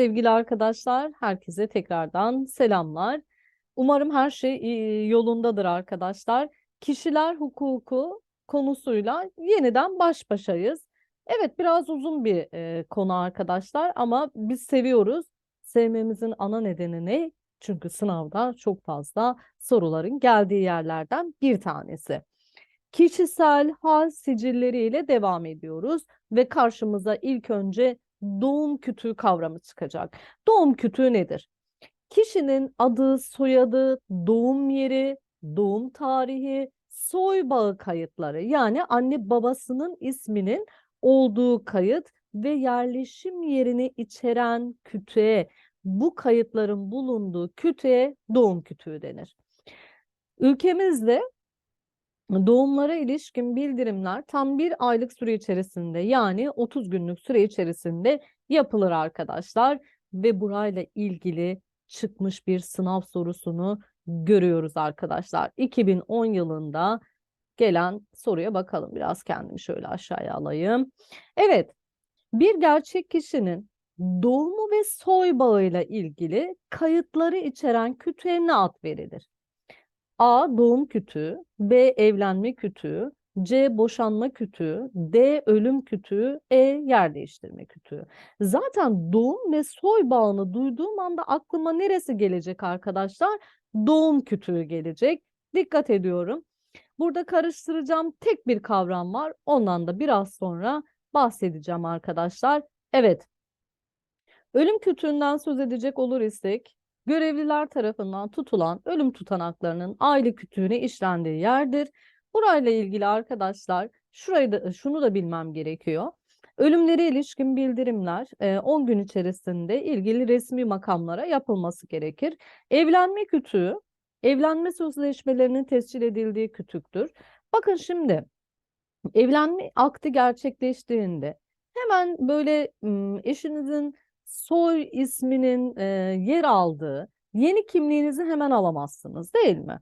Sevgili arkadaşlar, herkese tekrardan selamlar. Umarım her şey e, yolundadır arkadaşlar. Kişiler hukuku konusuyla yeniden baş başayız. Evet, biraz uzun bir e, konu arkadaşlar ama biz seviyoruz. Sevmemizin ana nedeni ne? Çünkü sınavda çok fazla soruların geldiği yerlerden bir tanesi. Kişisel hal sicilleriyle devam ediyoruz ve karşımıza ilk önce doğum kütüğü kavramı çıkacak. Doğum kütüğü nedir? Kişinin adı, soyadı, doğum yeri, doğum tarihi, soy bağı kayıtları yani anne babasının isminin olduğu kayıt ve yerleşim yerini içeren kütüğe bu kayıtların bulunduğu kütüğe doğum kütüğü denir. Ülkemizde Doğumlara ilişkin bildirimler tam bir aylık süre içerisinde yani 30 günlük süre içerisinde yapılır arkadaşlar ve burayla ilgili çıkmış bir sınav sorusunu görüyoruz arkadaşlar. 2010 yılında gelen soruya bakalım. Biraz kendimi şöyle aşağıya alayım. Evet, bir gerçek kişinin doğumu ve soy bağıyla ilgili kayıtları içeren kütüğe ne ad verilir? A. Doğum kütüğü, B. Evlenme kütüğü, C. Boşanma kütüğü, D. Ölüm kütüğü, E. Yer değiştirme kütüğü. Zaten doğum ve soy bağını duyduğum anda aklıma neresi gelecek arkadaşlar? Doğum kütüğü gelecek. Dikkat ediyorum. Burada karıştıracağım tek bir kavram var. Ondan da biraz sonra bahsedeceğim arkadaşlar. Evet. Ölüm kütüğünden söz edecek olur isek görevliler tarafından tutulan ölüm tutanaklarının aile kütüğüne işlendiği yerdir. Burayla ilgili arkadaşlar şurayı da şunu da bilmem gerekiyor. Ölümlere ilişkin bildirimler 10 gün içerisinde ilgili resmi makamlara yapılması gerekir. Evlenme kütüğü, evlenme sözleşmelerinin tescil edildiği kütüktür. Bakın şimdi evlenme akti gerçekleştiğinde hemen böyle eşinizin soy isminin e, yer aldığı yeni kimliğinizi hemen alamazsınız değil mi?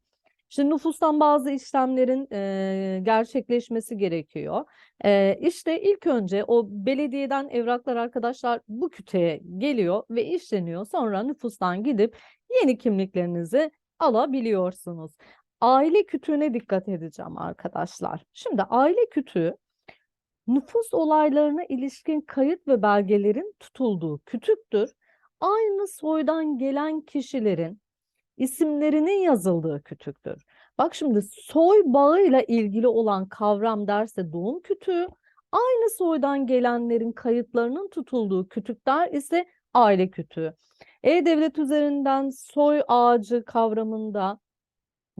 Şimdi nüfustan bazı işlemlerin e, gerçekleşmesi gerekiyor. E, işte ilk önce o belediyeden evraklar arkadaşlar bu kütüğe geliyor ve işleniyor. Sonra nüfustan gidip yeni kimliklerinizi alabiliyorsunuz. Aile kütüğüne dikkat edeceğim arkadaşlar. Şimdi aile kütüğü nüfus olaylarına ilişkin kayıt ve belgelerin tutulduğu kütüktür. Aynı soydan gelen kişilerin isimlerinin yazıldığı kütüktür. Bak şimdi soy bağıyla ilgili olan kavram derse doğum kütüğü, aynı soydan gelenlerin kayıtlarının tutulduğu kütükler ise aile kütüğü. E-Devlet üzerinden soy ağacı kavramında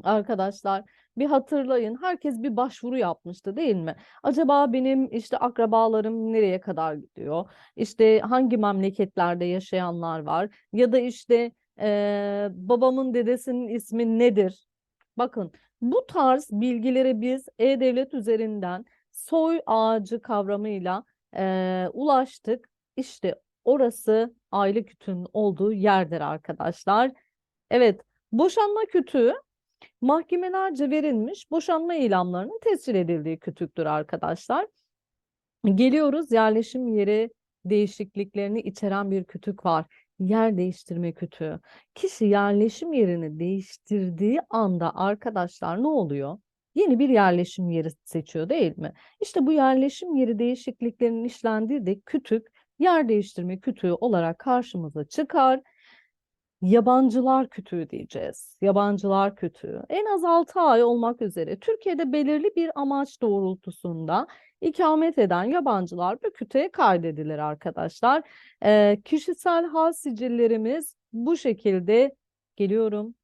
arkadaşlar bir hatırlayın. Herkes bir başvuru yapmıştı değil mi? Acaba benim işte akrabalarım nereye kadar gidiyor? İşte hangi memleketlerde yaşayanlar var? Ya da işte e, babamın dedesinin ismi nedir? Bakın bu tarz bilgileri biz E-Devlet üzerinden soy ağacı kavramıyla e, ulaştık. İşte orası aile kütüğünün olduğu yerdir arkadaşlar. Evet, boşanma kütüğü mahkemelerce verilmiş boşanma ilamlarının tescil edildiği kütüktür arkadaşlar. Geliyoruz yerleşim yeri değişikliklerini içeren bir kütük var. Yer değiştirme kütüğü. Kişi yerleşim yerini değiştirdiği anda arkadaşlar ne oluyor? Yeni bir yerleşim yeri seçiyor değil mi? İşte bu yerleşim yeri değişikliklerinin işlendiği de kütük yer değiştirme kütüğü olarak karşımıza çıkar yabancılar kütüğü diyeceğiz. Yabancılar kütüğü. En az 6 ay olmak üzere Türkiye'de belirli bir amaç doğrultusunda ikamet eden yabancılar bu kütüğe kaydedilir arkadaşlar. E, kişisel hal sicillerimiz bu şekilde geliyorum.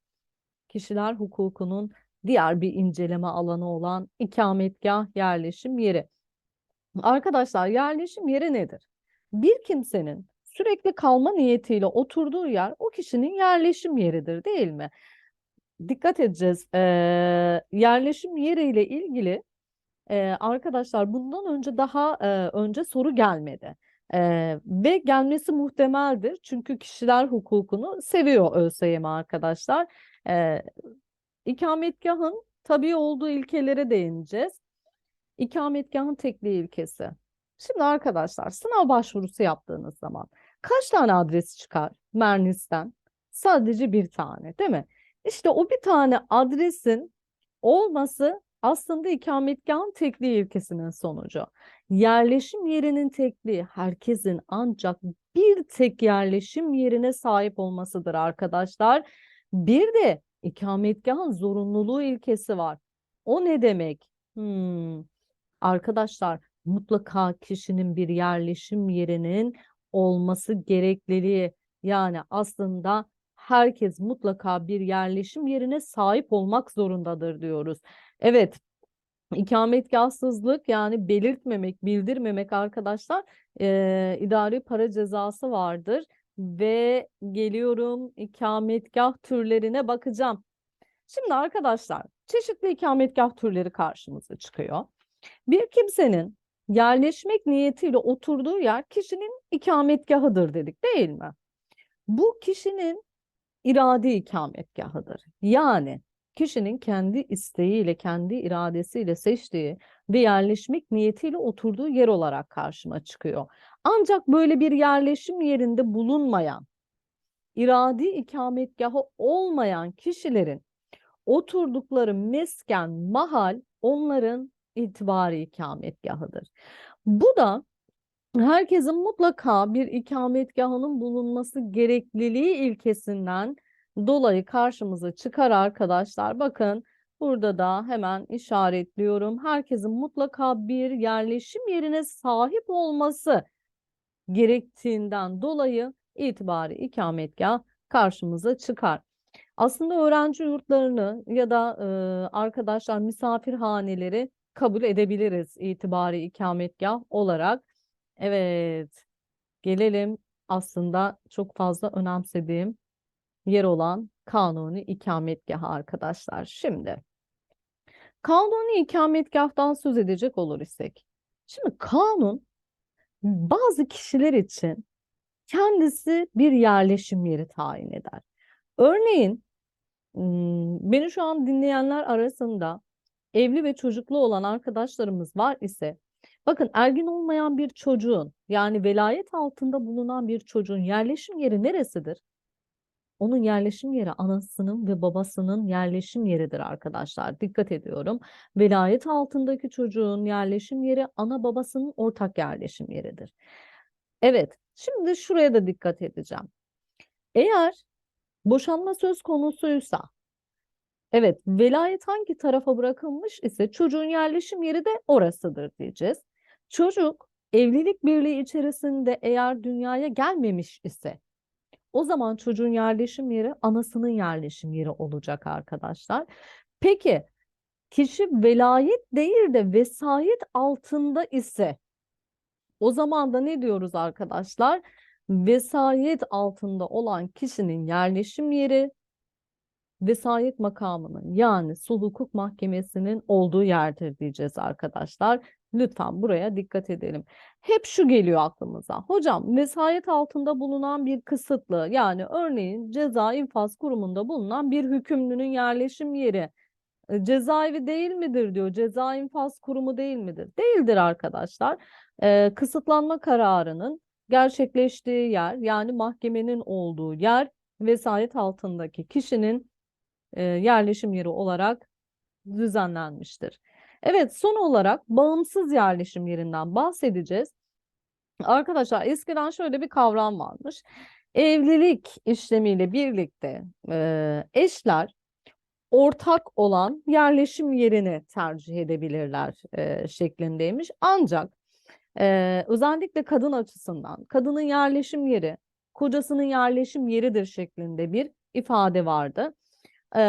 Kişiler hukukunun diğer bir inceleme alanı olan ikametgah yerleşim yeri. Arkadaşlar yerleşim yeri nedir? Bir kimsenin sürekli kalma niyetiyle oturduğu yer o kişinin yerleşim yeridir değil mi? Dikkat edeceğiz. Ee, yerleşim yeriyle ilgili e, arkadaşlar bundan önce daha e, önce soru gelmedi. Ee, ve gelmesi muhtemeldir. Çünkü kişiler hukukunu seviyor ÖSYM arkadaşlar. Ee, ikametgahın tabii olduğu ilkelere değineceğiz. İkametgahın tekliği ilkesi. Şimdi arkadaşlar sınav başvurusu yaptığınız zaman kaç tane adres çıkar Mernis'ten? Sadece bir tane değil mi? İşte o bir tane adresin olması aslında ikametgahın tekliği ilkesinin sonucu. Yerleşim yerinin tekliği herkesin ancak bir tek yerleşim yerine sahip olmasıdır arkadaşlar. Bir de ikametgahın zorunluluğu ilkesi var. O ne demek? Hmm. Arkadaşlar mutlaka kişinin bir yerleşim yerinin olması gerekliliği yani aslında herkes mutlaka bir yerleşim yerine sahip olmak zorundadır diyoruz. Evet, ikametgahsızlık yani belirtmemek, bildirmemek arkadaşlar e, idari para cezası vardır. Ve geliyorum ikametgah türlerine bakacağım. Şimdi arkadaşlar çeşitli ikametgah türleri karşımıza çıkıyor. Bir kimsenin yerleşmek niyetiyle oturduğu yer kişinin ikametgahıdır dedik değil mi? Bu kişinin iradi ikametgahıdır. Yani kişinin kendi isteğiyle, kendi iradesiyle seçtiği ve yerleşmek niyetiyle oturduğu yer olarak karşıma çıkıyor. Ancak böyle bir yerleşim yerinde bulunmayan, iradi ikametgahı olmayan kişilerin oturdukları mesken, mahal onların itibari ikametgahıdır. Bu da herkesin mutlaka bir ikametgahının bulunması gerekliliği ilkesinden dolayı karşımıza çıkar arkadaşlar. Bakın burada da hemen işaretliyorum. Herkesin mutlaka bir yerleşim yerine sahip olması gerektiğinden dolayı itibari ikametgah karşımıza çıkar. Aslında öğrenci yurtlarını ya da e, arkadaşlar misafirhaneleri kabul edebiliriz itibari ikametgah olarak. Evet, gelelim aslında çok fazla önemsediğim yer olan kanuni ikametgahı arkadaşlar. Şimdi kanuni ikametgahtan söz edecek olur isek. Şimdi kanun bazı kişiler için kendisi bir yerleşim yeri tayin eder. Örneğin beni şu an dinleyenler arasında evli ve çocuklu olan arkadaşlarımız var ise bakın ergin olmayan bir çocuğun yani velayet altında bulunan bir çocuğun yerleşim yeri neresidir? Onun yerleşim yeri anasının ve babasının yerleşim yeridir arkadaşlar. Dikkat ediyorum. Velayet altındaki çocuğun yerleşim yeri ana babasının ortak yerleşim yeridir. Evet, şimdi şuraya da dikkat edeceğim. Eğer boşanma söz konusuysa, evet velayet hangi tarafa bırakılmış ise çocuğun yerleşim yeri de orasıdır diyeceğiz. Çocuk evlilik birliği içerisinde eğer dünyaya gelmemiş ise o zaman çocuğun yerleşim yeri anasının yerleşim yeri olacak arkadaşlar. Peki kişi velayet değil de vesayet altında ise o zaman da ne diyoruz arkadaşlar? Vesayet altında olan kişinin yerleşim yeri vesayet makamının yani sulh hukuk mahkemesinin olduğu yerdir diyeceğiz arkadaşlar. Lütfen buraya dikkat edelim. Hep şu geliyor aklımıza. Hocam vesayet altında bulunan bir kısıtlı yani örneğin ceza infaz kurumunda bulunan bir hükümlünün yerleşim yeri e, cezaevi değil midir diyor. Ceza infaz kurumu değil midir? Değildir arkadaşlar. Ee, kısıtlanma kararının gerçekleştiği yer yani mahkemenin olduğu yer vesayet altındaki kişinin e, yerleşim yeri olarak düzenlenmiştir. Evet son olarak bağımsız yerleşim yerinden bahsedeceğiz. Arkadaşlar eskiden şöyle bir kavram varmış. Evlilik işlemiyle birlikte e, eşler ortak olan yerleşim yerini tercih edebilirler e, şeklindeymiş. Ancak e, özellikle kadın açısından kadının yerleşim yeri kocasının yerleşim yeridir şeklinde bir ifade vardı. E,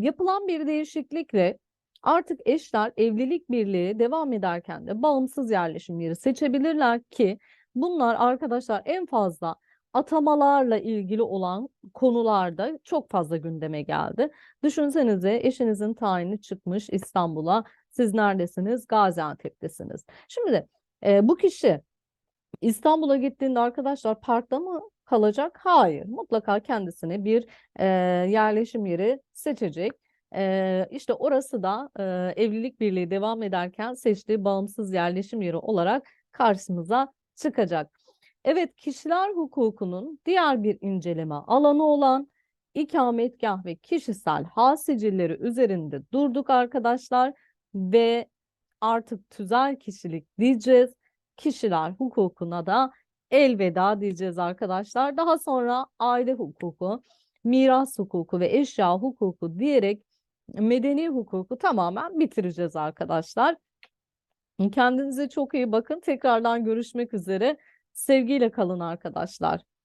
yapılan bir değişiklikle Artık eşler evlilik birliği devam ederken de bağımsız yerleşim yeri seçebilirler ki bunlar arkadaşlar en fazla atamalarla ilgili olan konularda çok fazla gündeme geldi. Düşünsenize eşinizin tayini çıkmış İstanbul'a. Siz neredesiniz? Gaziantep'tesiniz. Şimdi e, bu kişi İstanbul'a gittiğinde arkadaşlar parkta mı kalacak? Hayır. Mutlaka kendisine bir e, yerleşim yeri seçecek. Ee, işte orası da e, evlilik birliği devam ederken seçtiği bağımsız yerleşim yeri olarak karşımıza çıkacak. Evet, kişiler hukukunun diğer bir inceleme alanı olan ikametgah ve kişisel hal sicilleri üzerinde durduk arkadaşlar ve artık tüzel kişilik diyeceğiz. Kişiler hukukuna da elveda diyeceğiz arkadaşlar. Daha sonra aile hukuku, miras hukuku ve eşya hukuku diyerek medeni hukuku tamamen bitireceğiz arkadaşlar. Kendinize çok iyi bakın. Tekrardan görüşmek üzere. Sevgiyle kalın arkadaşlar.